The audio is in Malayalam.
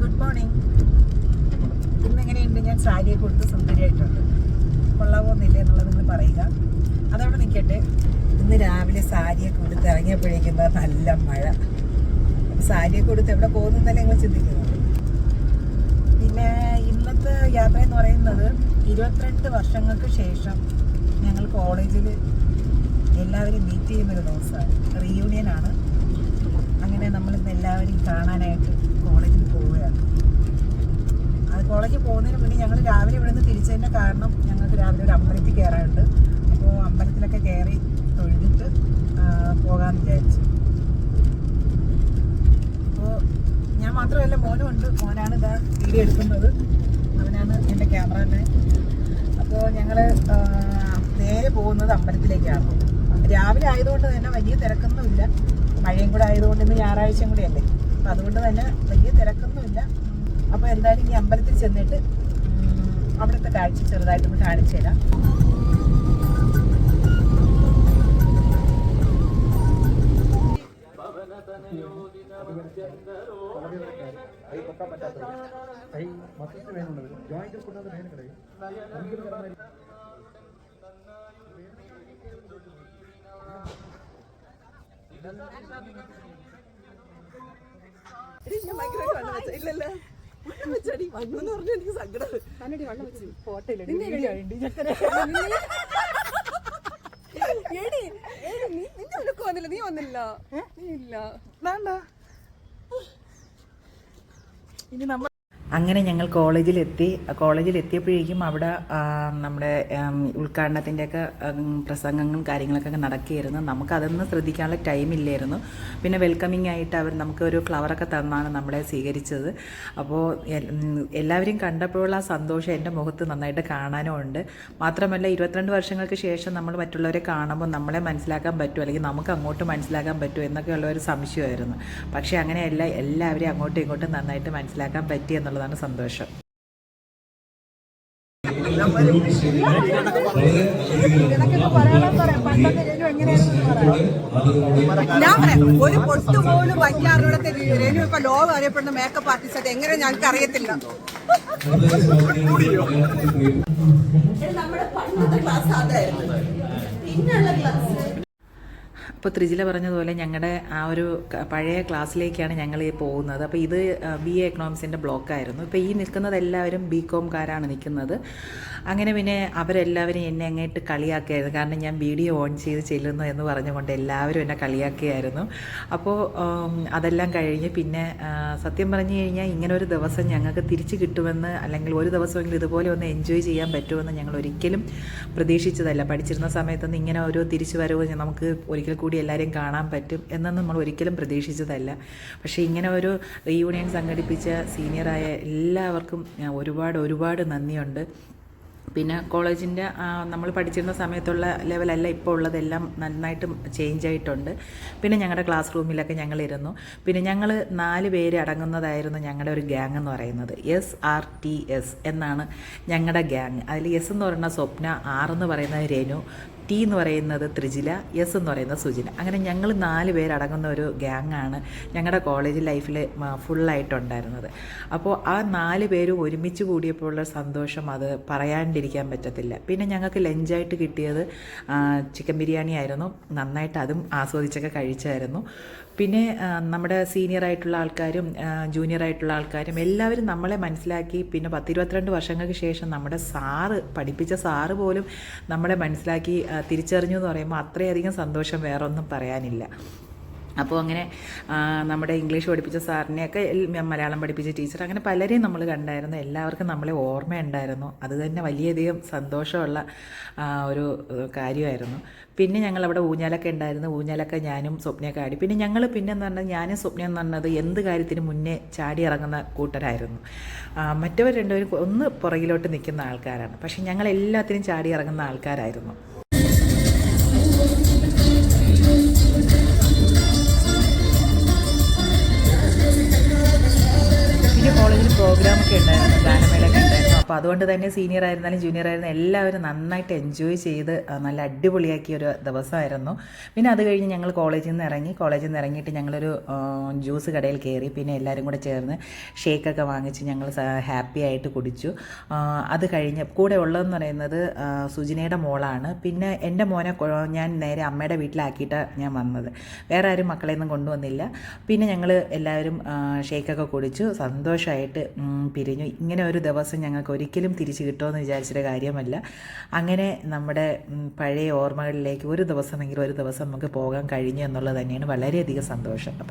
ഗുഡ് മോർണിംഗ് ഇന്ന് എങ്ങനെയുണ്ട് ഞാൻ സാരിയെ കൊടുത്ത് സുന്ദരിയായിട്ടുണ്ട്. കൊള്ളാവോന്നില്ല എന്നുള്ളത് നിങ്ങൾ പറയുക. അതവിടെ നിൽക്കട്ടെ. ഇന്ന് രാവിലെ സാരിയെ കൊടുത്ത് ഇറങ്ങിയപ്പോഴേക്കും നല്ല മഴ. സാരിയെ കൊടുത്ത് എവിടെ പോകുന്നതല്ലേ നിങ്ങൾ ചിന്തിക്കുന്നത്? പിന്നെ ഇന്നത്തെ യാത്ര എന്ന് പറയുന്നത് ഇരുപത്തിരണ്ട് വർഷങ്ങൾക്ക് ശേഷം ഞങ്ങൾ കോളേജിൽ എല്ലാവരും മീറ്റ് ചെയ്യുന്നൊരു ദിവസമാണ്. റീയൂണിയൻ ആണ്. അങ്ങനെ നമ്മളിന്ന് എല്ലാവരും കാണാനായിട്ട് കോളേജിൽ പോവുകയാണ്. അത് കോളേജിൽ പോകുന്നതിന് മുന്നേ ഞങ്ങൾ രാവിലെ ഇവിടെ നിന്ന് തിരിച്ചതിന്റെ കാരണം ഞങ്ങൾക്ക് രാവിലെ ഒരു അമ്പലത്തിൽ കയറാനുണ്ട്. അപ്പോൾ അമ്പലത്തിലൊക്കെ കയറി തൊഴുതിട്ട് പോകാമെന്ന് വിചാരിച്ചു. അപ്പോൾ ഞാൻ മാത്രമല്ല മോനും ഉണ്ട്. മോനാണ് ഇതാ വീഡിയോ എടുക്കുന്നത്. അവനാണ് എന്റെ ക്യാമറമാൻ. അപ്പോൾ ഞങ്ങൾ നേരെ പോകുന്നത് അമ്പലത്തിലേക്കാണ്. രാവിലെ ആയതുകൊണ്ട് തന്നെ വലിയ തിരക്കൊന്നുമില്ല. മഴയും കൂടെ ആയതുകൊണ്ട് ഇന്ന് ഞായറാഴ്ചയും കൂടെ അല്ലേ? അപ്പം അതുകൊണ്ട് തന്നെ വലിയ തിരക്കൊന്നുമില്ല. അപ്പോൾ എന്തായാലും ഈ അമ്പലത്തിൽ ചെന്നിട്ട് അവിടുത്തെ കാഴ്ച ചെറുതായിട്ടൊന്ന് കാണിച്ചു തരാം. വെച്ചടി എനിക്ക് സങ്കടം. എടി. എടി വന്നില്ല. നീ വന്നില്ല. നീ ഇല്ല. ഇനി നമ്മൾ അങ്ങനെ ഞങ്ങൾ കോളേജിലെത്തി കോളേജിൽ എത്തിയപ്പോഴേക്കും അവിടെ നമ്മുടെ ഉദ്ഘാടനത്തിന്റെയൊക്കെ പ്രസംഗങ്ങളും കാര്യങ്ങളൊക്കെ നടക്കുകയായിരുന്നു. നമുക്കതൊന്നും ശ്രദ്ധിക്കാനുള്ള ടൈം ഇല്ലായിരുന്നു. പിന്നെ വെൽക്കമിങ് ആയിട്ട് അവർ നമുക്ക് ഒരു ഫ്ലവറൊക്കെ തന്നാണ് നമ്മളെ സ്വീകരിച്ചത്. അപ്പോൾ എല്ലാവരും കണ്ടപ്പോഴുള്ള ആ സന്തോഷം എന്റെ മുഖത്ത് നന്നായിട്ട് കാണാനും ഉണ്ട്. മാത്രമല്ല ഇരുപത്തിരണ്ട് വർഷങ്ങൾക്ക് ശേഷം നമ്മൾ മറ്റുള്ളവരെ കാണുമ്പോൾ നമ്മളെ മനസ്സിലാക്കാൻ പറ്റുമോ അല്ലെങ്കിൽ നമുക്ക് അങ്ങോട്ട് മനസ്സിലാക്കാൻ പറ്റുമോ എന്നൊക്കെയുള്ള ഒരു സംശയമായിരുന്നു. പക്ഷേ അങ്ങനെയല്ല എല്ലാവരെയും അങ്ങോട്ടും ഇങ്ങോട്ടും നന്നായിട്ട് മനസ്സിലാക്കാൻ പറ്റി എന്നുള്ളതാണ് സന്തോഷം. ഞാൻ പറയാം ഒരു പൊട്ട് പോലും വയ്ക്കാറിടത്തെ രേനു ഇപ്പൊ ലോകം അറിയപ്പെടുന്ന മേക്കപ്പ് ആർട്ടിസ്റ്റ് അത് എങ്ങനെ ഞങ്ങൾക്ക് അറിയത്തില്ല. നമ്മുടെ പണ്ടത്തെ ക്ലാസ് അതായിരുന്നു പിന്നെയുള്ള ക്ലാസ് അപ്പോൾ ത്രിജില പറഞ്ഞതുപോലെ ഞങ്ങളുടെ ആ ഒരു പഴയ ക്ലാസ്സിലേക്കാണ് ഞങ്ങൾ പോകുന്നത്. അപ്പോൾ ഇത് ബി എ എക്കണോമിക്സിന്റെ ബ്ലോക്കായിരുന്നു. ഇപ്പോൾ ഈ നിൽക്കുന്നത് എല്ലാവരും ബി കോംകാരാണ് നിൽക്കുന്നത്. അങ്ങനെ പിന്നെ അവരെല്ലാവരും എന്നെ അങ്ങോട്ട് കളിയാക്കിയായിരുന്നു. കാരണം ഞാൻ വീഡിയോ ഓൺ ചെയ്ത് ചെല്ലുന്നു എന്ന് പറഞ്ഞുകൊണ്ട് എല്ലാവരും എന്നെ കളിയാക്കിയായിരുന്നു. അപ്പോൾ അതെല്ലാം കഴിഞ്ഞ് പിന്നെ സത്യം പറഞ്ഞു കഴിഞ്ഞാൽ ഇങ്ങനെ ഒരു ദിവസം ഞങ്ങൾക്ക് തിരിച്ചു കിട്ടുമെന്ന് അല്ലെങ്കിൽ ഒരു ദിവസമെങ്കിലും ഇതുപോലെ ഒന്ന് എൻജോയ് ചെയ്യാൻ പറ്റുമെന്ന് ഞങ്ങൾ ഒരിക്കലും പ്രതീക്ഷിച്ചതല്ല. പഠിച്ചിരുന്ന സമയത്തൊന്നും ഇങ്ങനെ ഓരോ തിരിച്ചു വരവ് നമുക്ക് ഒരിക്കൽ കൂടി എല്ലാവരെയും കാണാൻ പറ്റും എന്നൊന്നും നമ്മൾ ഒരിക്കലും പ്രതീക്ഷിച്ചതല്ല. പക്ഷേ ഇങ്ങനെ ഒരു റീയൂണിയൻ സംഘടിപ്പിച്ച സീനിയറായ എല്ലാവർക്കും ഒരുപാട് ഒരുപാട് നന്ദിയുണ്ട്. പിന്നെ കോളേജിന്റെ നമ്മൾ പഠിച്ചിരുന്ന സമയത്തുള്ള ലെവലല്ല ഇപ്പോൾ ഉള്ളതെല്ലാം നന്നായിട്ട് ചേഞ്ച് ആയിട്ടുണ്ട്. പിന്നെ ഞങ്ങളുടെ ക്ലാസ് റൂമിലൊക്കെ ഞങ്ങളിരുന്നു. പിന്നെ ഞങ്ങൾ നാല് പേര് അടങ്ങുന്നതായിരുന്നു ഞങ്ങളുടെ ഒരു ഗ്യാങ് എന്ന് പറയുന്നത്. എസ് ആർ ടി എസ് എന്നാണ് ഞങ്ങളുടെ ഗ്യാങ് അതിൽ എസ് എന്ന് പറയുന്ന സ്വപ്ന ആർ എന്ന് പറയുന്നത് രേണു ടി എന്ന് പറയുന്നത് ത്രിജില എസ് എന്ന് പറയുന്നത് സുജില. അങ്ങനെ ഞങ്ങൾ നാല് പേരടങ്ങുന്ന ഒരു ഗ്യാങ്ങാണ് ഞങ്ങളുടെ കോളേജ് ലൈഫിൽ ഫുള്ളായിട്ടുണ്ടായിരുന്നത് അപ്പോൾ ആ നാല് പേരും ഒരുമിച്ച് കൂടിയപ്പോഴുള്ള സന്തോഷം അത് പറയാണ്ടിരിക്കാൻ പറ്റത്തില്ല. പിന്നെ ഞങ്ങൾക്ക് ലഞ്ചായിട്ട് കിട്ടിയത് ചിക്കൻ ബിരിയാണി ആയിരുന്നു. നന്നായിട്ട് അതും ആസ്വദിച്ചൊക്കെ കഴിച്ചായിരുന്നു. പിന്നെ നമ്മുടെ സീനിയർ ആയിട്ടുള്ള ആൾക്കാരും ജൂനിയർ ആയിട്ടുള്ള ആൾക്കാരും എല്ലാവരും നമ്മളെ മനസ്സിലാക്കി. പിന്നെ പത്തിരുപത്തിരണ്ട് വർഷങ്ങൾക്ക് ശേഷം നമ്മുടെ സാറ് പഠിപ്പിച്ച സാറ് പോലും നമ്മളെ മനസ്സിലാക്കി തിരിച്ചറിഞ്ഞു എന്ന് പറയുമ്പോൾ അത്രയധികം സന്തോഷം വേറെ ഒന്നും പറയാനില്ല. അപ്പോൾ അങ്ങനെ നമ്മുടെ ഇംഗ്ലീഷ് പഠിപ്പിച്ച സാറിനെയൊക്കെ മലയാളം പഠിപ്പിച്ച ടീച്ചർ അങ്ങനെ പലരെയും നമ്മൾ കണ്ടായിരുന്നു. എല്ലാവർക്കും നമ്മളെ ഓർമ്മയുണ്ടായിരുന്നു. അത് തന്നെ വലിയധികം സന്തോഷമുള്ള ഒരു കാര്യമായിരുന്നു. പിന്നെ ഞങ്ങൾ അവിടെ ഊഞ്ഞാലൊക്കെ ഉണ്ടായിരുന്നു. ഊഞ്ഞാലൊക്കെ ഞാനും സ്വപ്നയൊക്കെ ആടി. പിന്നെ ഞങ്ങൾ പിന്നെ എന്ന് പറഞ്ഞാൽ ഞാനും സ്വപ്നം എന്ന് പറഞ്ഞത് എന്ത് കാര്യത്തിന് മുന്നേ ചാടി ഇറങ്ങുന്ന കൂട്ടരായിരുന്നു. മറ്റവർ രണ്ടുപേരും ഒന്ന് പുറകിലോട്ട് നിൽക്കുന്ന ആൾക്കാരാണ്. പക്ഷേ ഞങ്ങൾ എല്ലാത്തിനും ചാടി ഇറങ്ങുന്ന ആൾക്കാരായിരുന്നു. പിന്നെ കോളേജിൽ പ്രോഗ്രാമൊക്കെ ഉണ്ടായിരുന്നു. അപ്പോൾ അതുകൊണ്ട് തന്നെ സീനിയർ ആയിരുന്നാലും ജൂനിയർ ആയിരുന്നാലും എല്ലാവരും നന്നായിട്ട് എൻജോയ് ചെയ്ത് നല്ല അടിപൊളിയാക്കിയ ഒരു ദിവസമായിരുന്നു. പിന്നെ അത് കഴിഞ്ഞ് ഞങ്ങൾ കോളേജിൽ നിന്ന് ഇറങ്ങി. കോളേജിൽ നിന്ന് ഇറങ്ങിയിട്ട് ഞങ്ങളൊരു ജ്യൂസ് കടയിൽ കയറി പിന്നെ എല്ലാവരും കൂടെ ചേർന്ന് ഷേക്കൊക്കെ വാങ്ങിച്ച് ഞങ്ങൾ ഹാപ്പി ആയിട്ട് കുടിച്ചു. അത് കഴിഞ്ഞ് കൂടെ ഉള്ളതെന്ന് പറയുന്നത് സുജിനയുടെ മോളാണ്. പിന്നെ എന്റെ മോനെ ഞാൻ നേരെ അമ്മയുടെ വീട്ടിലാക്കിയിട്ടാണ് ഞാൻ വന്നത്. വേറെ ആരും മക്കളെ ഒന്നും കൊണ്ടുവന്നില്ല. പിന്നെ ഞങ്ങൾ എല്ലാവരും ഷേക്കൊക്കെ കുടിച്ചു. സന്തോഷമായിട്ട് പിരിഞ്ഞു. ഇങ്ങനെ ഒരു ദിവസം ഞങ്ങൾക്ക് ഒരിക്കലും തിരിച്ചു കിട്ടുമെന്ന് വിചാരിച്ചിട്ട് കാര്യമല്ല. അങ്ങനെ നമ്മുടെ പഴയ ഓർമ്മകളിലേക്ക് ഒരു ദിവസമെങ്കിലും ഒരു ദിവസം നമുക്ക് പോകാൻ കഴിഞ്ഞു എന്നുള്ളത് തന്നെയാണ് വളരെയധികം സന്തോഷം. അപ്പം